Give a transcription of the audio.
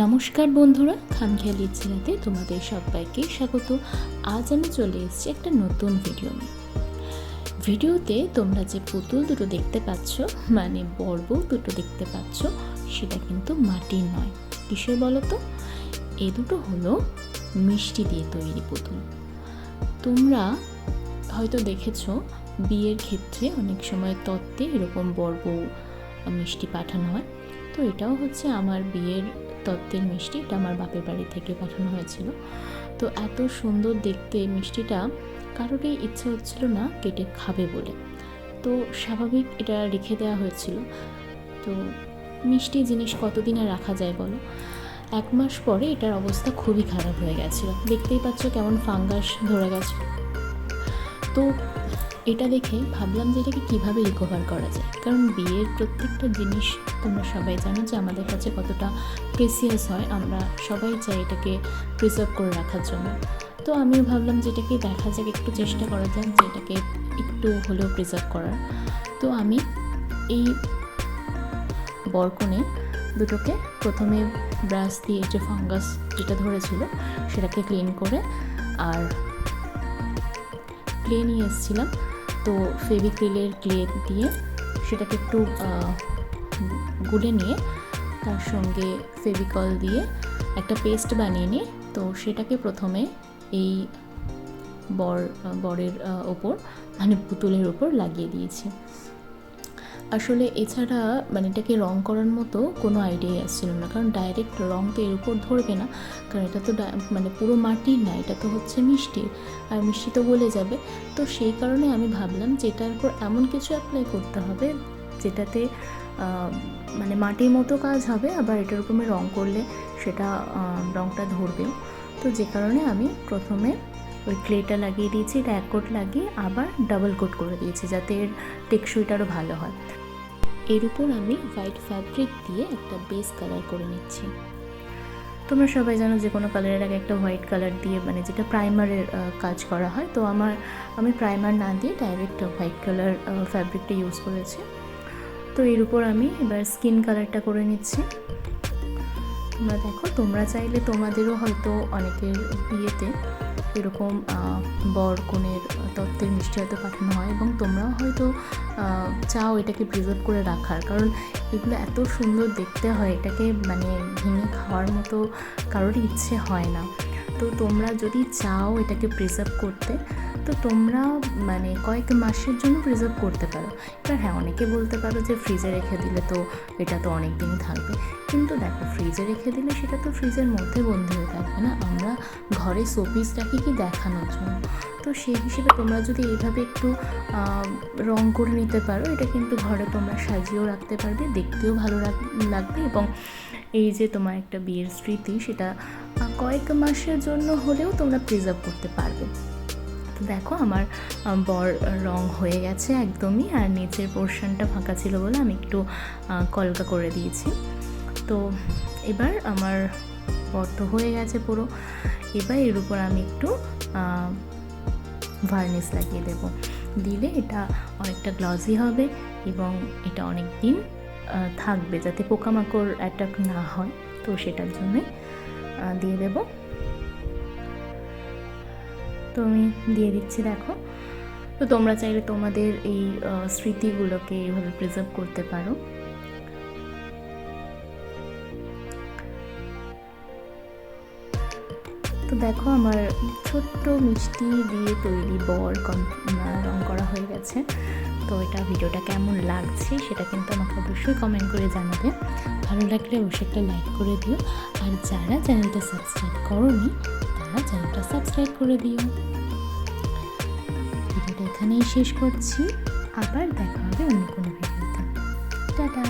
নমস্কার বন্ধুরা, খামখেয়ালি ছেলেতে তোমাদের সবাইকে স্বাগত। আজ আমি চলে এসেছি একটা নতুন ভিডিও নিয়ে। ভিডিওতে তোমরা যে পুতুল দুটো দেখতে পাচ্ছ মানে বর্ব দুটো দেখতে পাচ্ছ, সেটা কিন্তু মাটির নয়। কিসের বলো তো এ দুটো হলো মিষ্টি দিয়ে তৈরি পুতুল। তোমরা হয়তো দেখেছ, বিয়ের ক্ষেত্রে অনেক সময় তত্ত্বে এরকম বর্ব মিষ্টি পাঠানো হয়। তো এটাও হচ্ছে আমার বিয়ের তত্ত্বের মিষ্টি এটা আমার বাপের বাড়ি থেকে পাঠানো হয়েছিল। তো এত সুন্দর দেখতে মিষ্টিটা কারোরই ইচ্ছে হচ্ছিল না কেটে খাবে বলে। তো স্বাভাবিক এটা রেখে দেওয়া হয়েছিল। তো মিষ্টি জিনিস কতদিন রাখা যায় বলো? এক মাস পরে এটার অবস্থা খুবই খারাপ হয়ে গেছিল। দেখতেই পাচ্ছ কেমন ফাঙ্গাস ধরে গেছে। তো এটা দেখে ভাবলাম যে এটাকে কীভাবে রিকভার করা যায়। কারণ বিয়ের প্রত্যেকটা জিনিস তোমরা সবাই জানো যে আমাদের কাছে কতটা প্রেসিয়াস হয়। আমরা সবাই চাই এটাকে প্রিজার্ভ করে রাখার জন্য। তো আমিও ভাবলাম যে এটাকে দেখা যাক, একটু চেষ্টা করা যাক যে এটাকে একটু হলেও প্রিজার্ভ করার। তো আমি এই বরকনে দুটোকে প্রথমে ব্রাশ দিয়ে যে ফাঙ্গাস যেটা ধরেছিল, সেটাকে ক্লিন করে আর ক্লে নিয়ে এসেছিলাম। তো ফেভিক্রিলের ক্লে দিয়ে সেটাকে একটু গুলে নিয়ে তার সঙ্গে ফেভিকল দিয়ে একটা পেস্ট বানিয়ে নিয়ে তো সেটাকে প্রথমে এই বর, বরের ওপর মানে পুতুলের ওপর লাগিয়ে দিয়েছি। আসলে এছাড়া মানে এটাকে রং করার মতো কোনো আইডিয়াই আসছিল না। কারণ ডাইরেক্ট রং তো এর উপর ধরবে না। কারণ এটা তো মানে পুরো মাটির না, এটা তো হচ্ছে মিষ্টির। আর মিষ্টি তো গলে যাবে। তো সেই কারণে আমি ভাবলাম যে এটার উপর এমন কিছু অ্যাপ্লাই করতে হবে যেটাতে মানে মাটির মতো কাজ হবে, আবার এটার উপর রং করলে সেটা রংটা ধরবেও। তো যে কারণে আমি প্রথমে ওই ক্লেটা লাগিয়ে দিয়েছি, এটা এক কোট লাগিয়ে আবার ডাবল কোট করে দিয়েছি যাতে এর টেকসইটা আরও ভালো হয়। এর উপর আমি হোয়াইট ফ্যাব্রিক দিয়ে একটা বেস কালার করে নিচ্ছি। তোমরা সবাই জানো যে কোনো কালারের আগে একটা হোয়াইট কালার দিয়ে মানে যেটা প্রাইমারের কাজ করা হয়। তো আমার, আমি প্রাইমার না দিয়ে ডাইরেক্ট হোয়াইট কালার ফ্যাব্রিকটা ইউজ করেছি। তো এর উপর আমি এবার স্কিন কালারটা করে নিচ্ছি। তোমরা দেখো, তোমরা চাইলে তোমাদেরও হয়তো অনেকের বিয়েতে এরকম বর কনের তত্ত্বের মিষ্টি হয়তো পাঠানো হয় এবং তোমরাও হয়তো চাও এটাকে প্রিজার্ভ করে রাখার। কারণ এগুলো এত সুন্দর দেখতে হয়, এটাকে মানে ভেঙে খাওয়ার মতো কারোর ইচ্ছে হয় না। তো তোমরা যদি চাও এটাকে প্রিজার্ভ করতে তো তোমরা মানে কয়েক মাসের জন্য প্রিজার্ভ করতে পারো। এবার হ্যাঁ অনেকে বলতে পারো যে ফ্রিজে রেখে দিলে তো এটা তো অনেক দিনই থাকবে। কিন্তু দেখো ফ্রিজে রেখে দিলে সেটা তো ফ্রিজের মধ্যে বন্দি হয়ে থাকবে না। আমরা ঘরে শোপিস রাখি কি দেখানোর জন্য? তো সেই হিসেবে তোমরা যদি এইভাবে একটু রং করে নিতে পারো, এটা কিন্তু ঘরে তোমরা সাজিয়েও রাখতে পারবে, দেখতেও ভালো লাগ- লাগবে। এবং এই যে তোমার একটা বিয়ের স্মৃতি, সেটা কয়েক মাসের জন্য হলেও তোমরা প্রিজার্ভ করতে পারবে। দেখো আমার বর রং হয়ে গেছে একদমই, আর নিচের পোর্শনটা ফাঁকা ছিল বলে আমি একটু কলকা করে দিয়েছি। তো এবার আমার বর তো হয়ে গেছে পুরো। এবার এর উপর আমি একটু ভার্নিশ লাগিয়ে দেব। দিলে এটা অনেকটা গ্লসি হবে এবং এটা অনেক দিন থাকবে যাতে পোকামাকড় অ্যাটাক না হয়। তো সেটার জন্যে দিয়ে দেব। তো আমি দিয়ে দিচ্ছি, দেখো। তো তোমরা চাইলে তোমাদের এই স্মৃতিগুলোকে এইভাবে প্রিজার্ভ করতে পারো। তো দেখো, আমার ছোট্ট মিষ্টি দিয়ে তৈরি বর রং করা হয়ে গেছে। তো এটা ভিডিওটা কেমন লাগছে সেটা কিন্তু আমাকে অবশ্যই কমেন্ট করে জানাবে। ভালো লাগলে অবশ্যই একটা লাইক করে দিও। আর যারা চ্যানেলটা সাবস্ক্রাইব করোনি তারা চ্যানেলটা সাবস্ক্রাইব করে দিও। ভিডিওটা এখানেই শেষ করছি। আবার দেখা হবে অন্য কোনো ভিডিওতে। টাটা!